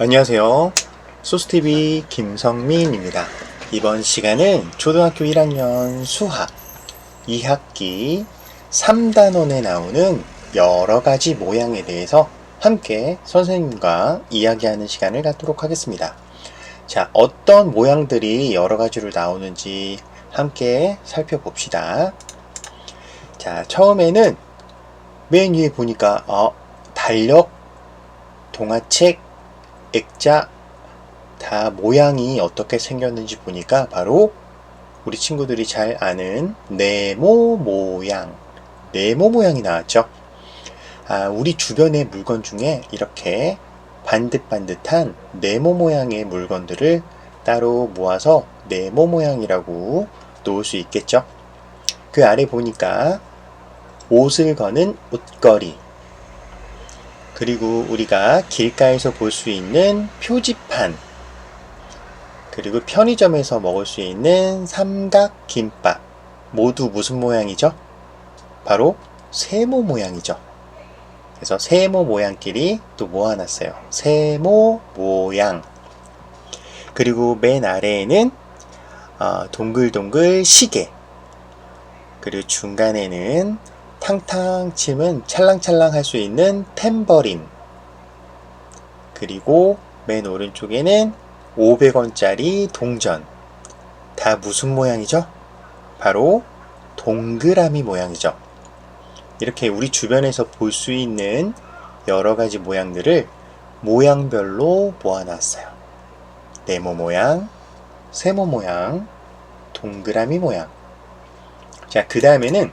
안녕하세요. 소스TV 김성민입니다. 이번 시간은 초등학교 1학년 수학 2학기 3단원에 나오는 여러 가지 모양에 대해서 함께 선생님과 이야기하는 시간을 갖도록 하겠습니다. 자, 어떤 모양들이 여러 가지로 나오는지 함께 살펴봅시다. 자, 처음에는 맨 위에 보니까, 어, 달력, 동화책, 액자, 다 모양이 어떻게 생겼는지 보니까 바로 우리 친구들이 잘 아는 네모 모양, 네모 모양이 나왔죠. 아, 우리 주변의 물건 중에 이렇게 반듯반듯한 네모 모양의 물건들을 따로 모아서 네모 모양이라고 놓을 수 있겠죠. 그 아래 보니까 옷을 거는 옷걸이, 그리고 우리가 길가에서 볼 수 있는 표지판, 그리고 편의점에서 먹을 수 있는 삼각김밥, 모두 무슨 모양이죠? 바로 세모 모양이죠. 그래서 세모 모양끼리 또 모아놨어요. 세모 모양. 그리고 맨 아래에는 어, 동글동글 시계. 그리고 중간에는 탕탕 치면 찰랑찰랑 할 수 있는 탬버린. 그리고 맨 오른쪽에는 500원짜리 동전. 다 무슨 모양이죠? 바로 동그라미 모양이죠. 이렇게 우리 주변에서 볼 수 있는 여러 가지 모양들을 모양별로 모아놨어요. 네모 모양, 세모 모양, 동그라미 모양. 자, 그 다음에는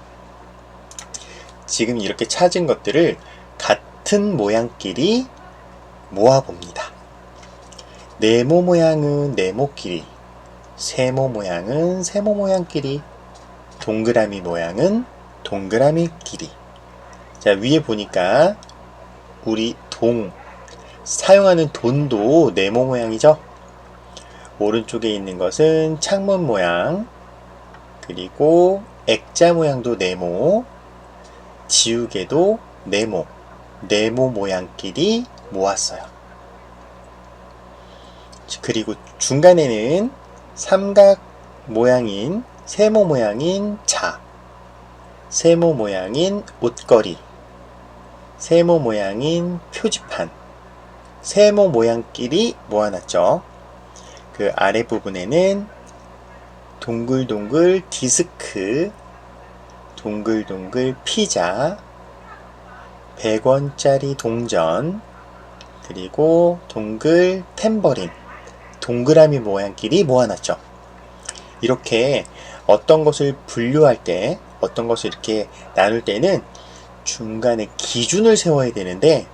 지금 이렇게 찾은 것들을 같은 모양끼리 모아봅니다. 네모 모양은 네모끼리, 세모 모양은 세모 모양끼리, 동그라미 모양은 동그라미끼리. 자, 위에 보니까 우리 동, 사용하는 돈도 네모 모양이죠? 오른쪽에 있는 것은 창문 모양, 그리고 액자 모양도 네모, 지우개도 네모, 네모 모양끼리 모았어요. 그리고 중간에는 삼각 모양인, 세모 모양인 자, 세모 모양인 옷걸이, 세모 모양인 표지판, 세모 모양끼리 모아놨죠. 그 아래 부분에는 동글동글 디스크, 동글동글 피자, 100원짜리 동전, 그리고 동글 탬버린, 동그라미 모양끼리 모아놨죠. 이렇게 어떤 것을 분류할 때, 어떤 것을 이렇게 나눌 때는 중간에 기준을 세워야 되는데,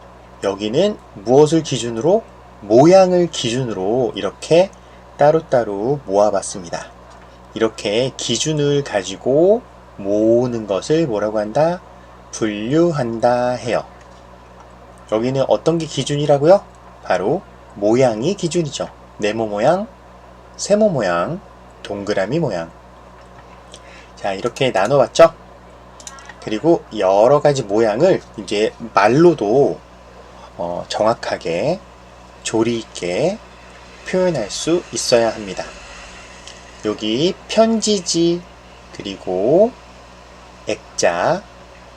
여기는 무엇을 기준으로? 모양을 기준으로 이렇게 따로따로 모아봤습니다. 이렇게 기준을 가지고 모으는 것을 뭐라고 한다? 분류한다 해요. 여기는 어떤 게 기준이라고요? 바로 모양이 기준이죠. 네모 모양, 세모 모양, 동그라미 모양. 자, 이렇게 나눠봤죠? 그리고 여러 가지 모양을 이제 말로도 어, 정확하게 조리 있게 표현할 수 있어야 합니다. 여기 편지지, 그리고 액자,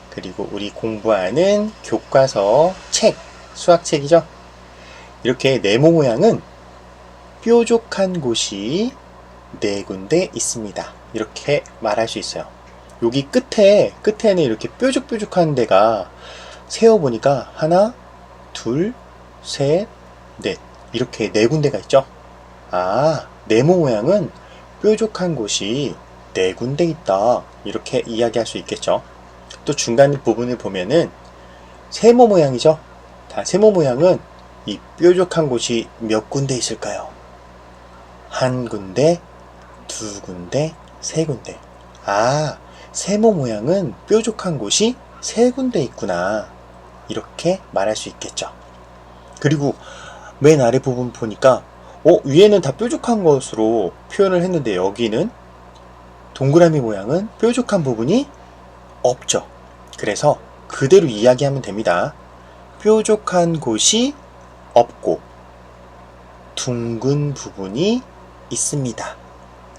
그리고 우리 공부하는 교과서 책, 수학책이죠. 이렇게 네모 모양은 뾰족한 곳이 네 군데 있습니다. 이렇게 말할 수 있어요. 여기 끝에, 끝에는 이렇게 뾰족뾰족한 데가 세어보니까 하나, 둘, 셋, 넷. 이렇게 네 군데가 있죠. 아, 네모 모양은 뾰족한 곳이 네 군데 있다. 이렇게 이야기할 수 있겠죠. 또 중간 부분을 보면은 세모 모양이죠. 다 세모 모양은 이 뾰족한 곳이 몇 군데 있을까요? 한 군데, 두 군데, 세 군데. 아, 세모 모양은 뾰족한 곳이 세 군데 있구나. 이렇게 말할 수 있겠죠. 그리고 맨 아래 부분 보니까 어, 위에는 다 뾰족한 것으로 표현을 했는데 여기는 동그라미 모양은 뾰족한 부분이 없죠. 그래서 그대로 이야기하면 됩니다. 뾰족한 곳이 없고 둥근 부분이 있습니다.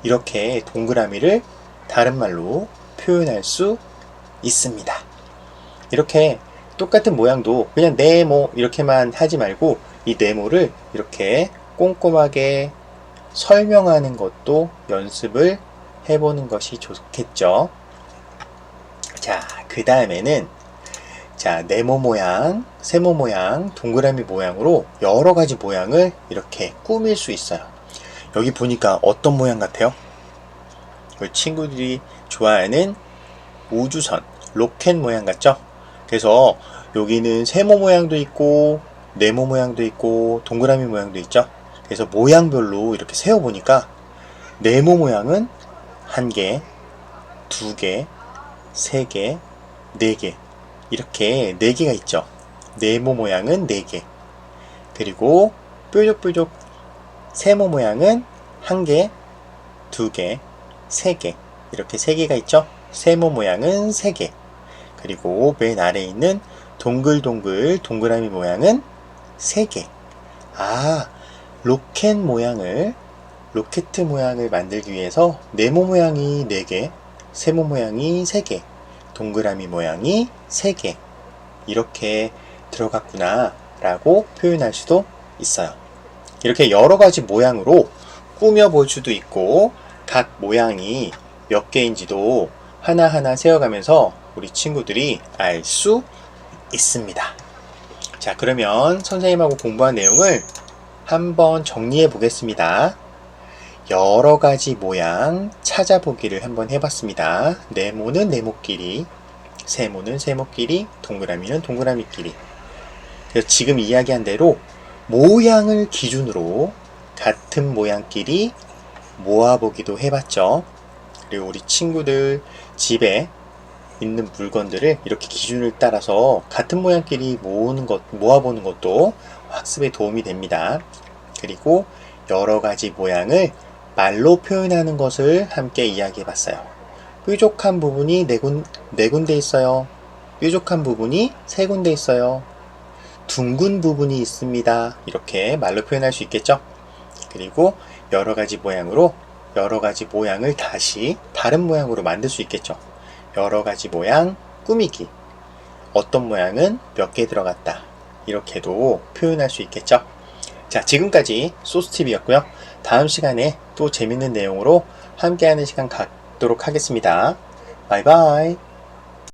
이렇게 동그라미를 다른 말로 표현할 수 있습니다. 이렇게 똑같은 모양도 그냥 네모 이렇게만 하지 말고 이 네모를 이렇게 꼼꼼하게 설명하는 것도 연습을 해보는 것이 좋겠죠. 자, 그 다음에는 자, 네모 모양, 세모 모양, 동그라미 모양으로 여러 가지 모양을 이렇게 꾸밀 수 있어요. 여기 보니까 어떤 모양 같아요? 우리 친구들이 좋아하는 우주선, 로켓 모양 같죠? 그래서 여기는 세모 모양도 있고, 네모 모양도 있고, 동그라미 모양도 있죠? 그래서 모양별로 이렇게 세어보니까, 네모 모양은 한 개, 두 개, 세 개, 네 개. 이렇게 네 개가 있죠. 네모 모양은 네 개. 그리고 뾰족뾰족 세모 모양은 한 개, 두 개, 세 개. 이렇게 세 개가 있죠. 세모 모양은 세 개. 그리고 맨 아래에 있는 동글동글 동그라미 모양은 세 개. 아, 로켓 모양을 로켓 모양을 만들기 위해서 네모 모양이 네 개, 세모 모양이 세 개, 동그라미 모양이 세 개. 이렇게 들어갔구나 라고 표현할 수도 있어요. 이렇게 여러 가지 모양으로 꾸며볼 수도 있고 각 모양이 몇 개인지도 하나하나 세어가면서 우리 친구들이 알 수 있습니다. 자, 그러면 선생님하고 공부한 내용을 한번 정리해 보겠습니다. 여러 가지 모양 찾아보기를 한번 해봤습니다. 네모는 네모끼리, 세모는 세모끼리, 동그라미는 동그라미끼리. 그래서 지금 이야기한 대로 모양을 기준으로 같은 모양끼리 모아보기도 해봤죠. 그리고 우리 친구들 집에 있는 물건들을 이렇게 기준을 따라서 같은 모양끼리 모으는 것, 모아보는 것도 학습에 도움이 됩니다. 그리고 여러 가지 모양을 말로 표현하는 것을 함께 이야기해 봤어요. 뾰족한 부분이 네, 군, 네 군데 있어요. 뾰족한 부분이 세 군데 있어요. 둥근 부분이 있습니다. 이렇게 말로 표현할 수 있겠죠? 그리고 여러 가지 모양으로 여러 가지 모양을 다시 다른 모양으로 만들 수 있겠죠. 여러 가지 모양 꾸미기. 어떤 모양은 몇 개 들어갔다. 이렇게도 표현할 수 있겠죠. 자, 지금까지 소스TV였고요. 다음 시간에 또 재밌는 내용으로 함께하는 시간 갖도록 하겠습니다. 바이바이.